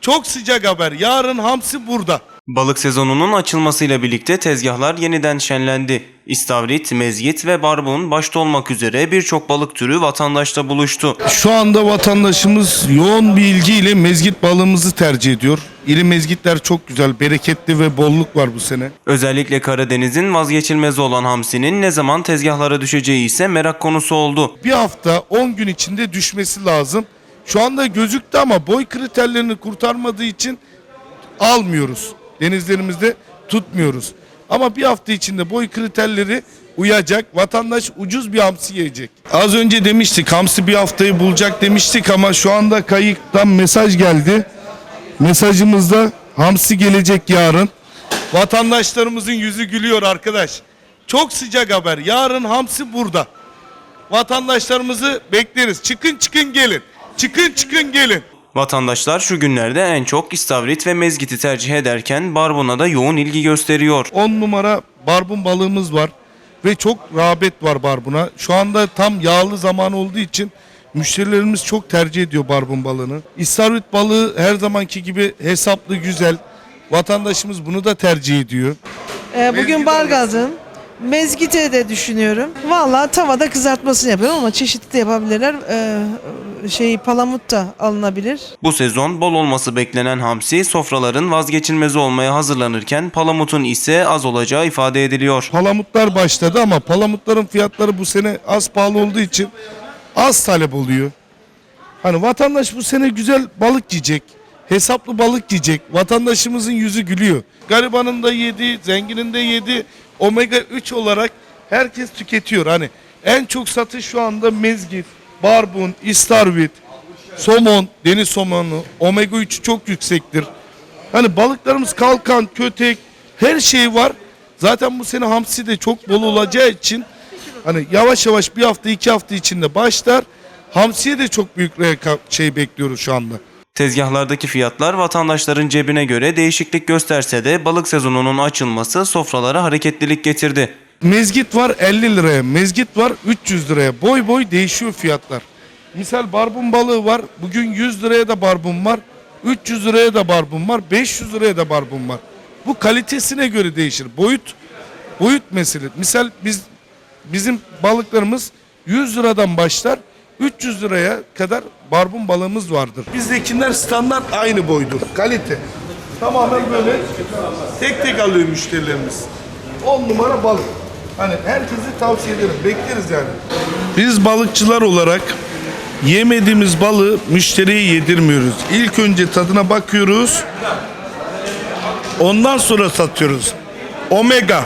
Çok sıcak haber. Yarın hamsi burada. Balık sezonunun açılmasıyla birlikte tezgahlar yeniden şenlendi. İstavrit, mezgit ve barbun başta olmak üzere birçok balık türü vatandaşta buluştu. Şu anda vatandaşımız yoğun bir ilgiyle mezgit balığımızı tercih ediyor. İri mezgitler çok güzel, bereketli ve bolluk var bu sene. Özellikle Karadeniz'in vazgeçilmezi olan hamsinin ne zaman tezgahlara düşeceği ise merak konusu oldu. Bir hafta 10 gün içinde düşmesi lazım. Şu anda gözüktü ama boy kriterlerini kurtarmadığı için almıyoruz. Denizlerimizde tutmuyoruz. Ama bir hafta içinde boy kriterleri uyacak. Vatandaş ucuz bir hamsi yiyecek. Az önce demiştik hamsi bir haftayı bulacak demiştik ama şu anda kayıktan mesaj geldi. Mesajımızda hamsi gelecek yarın. Vatandaşlarımızın yüzü gülüyor arkadaş. Çok sıcak haber. Yarın hamsi burada. Vatandaşlarımızı bekleriz. Çıkın çıkın gelin. Çıkın çıkın gelin. Vatandaşlar şu günlerde en çok istavrit ve mezgiti tercih ederken barbuna da yoğun ilgi gösteriyor. 10 numara barbun balığımız var ve çok rağbet var barbuna. Şu anda tam yağlı zaman olduğu için müşterilerimiz çok tercih ediyor barbun balığını. İstavrit balığı her zamanki gibi hesaplı güzel. Vatandaşımız bunu da tercih ediyor. Ee, bugün Bargaz'ın mezgite de düşünüyorum. Vallahi tavada kızartmasını yapıyorum ama çeşitli de yapabilirler. Ee, şey palamut da alınabilir. Bu sezon bol olması beklenen hamsi sofraların vazgeçilmezi olmaya hazırlanırken palamutun ise az olacağı ifade ediliyor. Palamutlar başladı ama palamutların fiyatları bu sene az pahalı olduğu için az talep oluyor. Hani vatandaş bu sene güzel balık yiyecek. Hesaplı balık yiyecek. Vatandaşımızın yüzü gülüyor. Garibanın da yedi, zenginin de yedi. Omega 3 olarak herkes tüketiyor. Hani en çok satış şu anda mezgit, barbun, istarvit, somon, deniz somonu, omega 3 çok yüksektir. Hani balıklarımız kalkan, kötek, her şey var. Zaten bu sene hamsi de çok bol olacağı için hani yavaş yavaş bir hafta iki hafta içinde başlar. Hamsiye de çok büyük şey bekliyoruz şu anda. Tezgahlardaki fiyatlar vatandaşların cebine göre değişiklik gösterse de balık sezonunun açılması sofralara hareketlilik getirdi. Mezgit var 50 liraya, mezgit var 300 liraya. Boy boy değişiyor fiyatlar. Misal barbun balığı var. Bugün 100 liraya da barbun var. 300 liraya da barbun var. 500 liraya da barbun var. Bu kalitesine göre değişir. Boyut boyut mesele. Misal biz bizim balıklarımız 100 liradan başlar. 300 liraya kadar barbun balığımız vardır. Bizdekiler standart aynı boydur. Kalite. Tamamen böyle tek tek alıyor müşterilerimiz. 10 numara balık. Hani herkese tavsiye ederim. Bekleriz yani. Biz balıkçılar olarak yemediğimiz balığı müşteriye yedirmiyoruz. İlk önce tadına bakıyoruz. Ondan sonra satıyoruz. Omega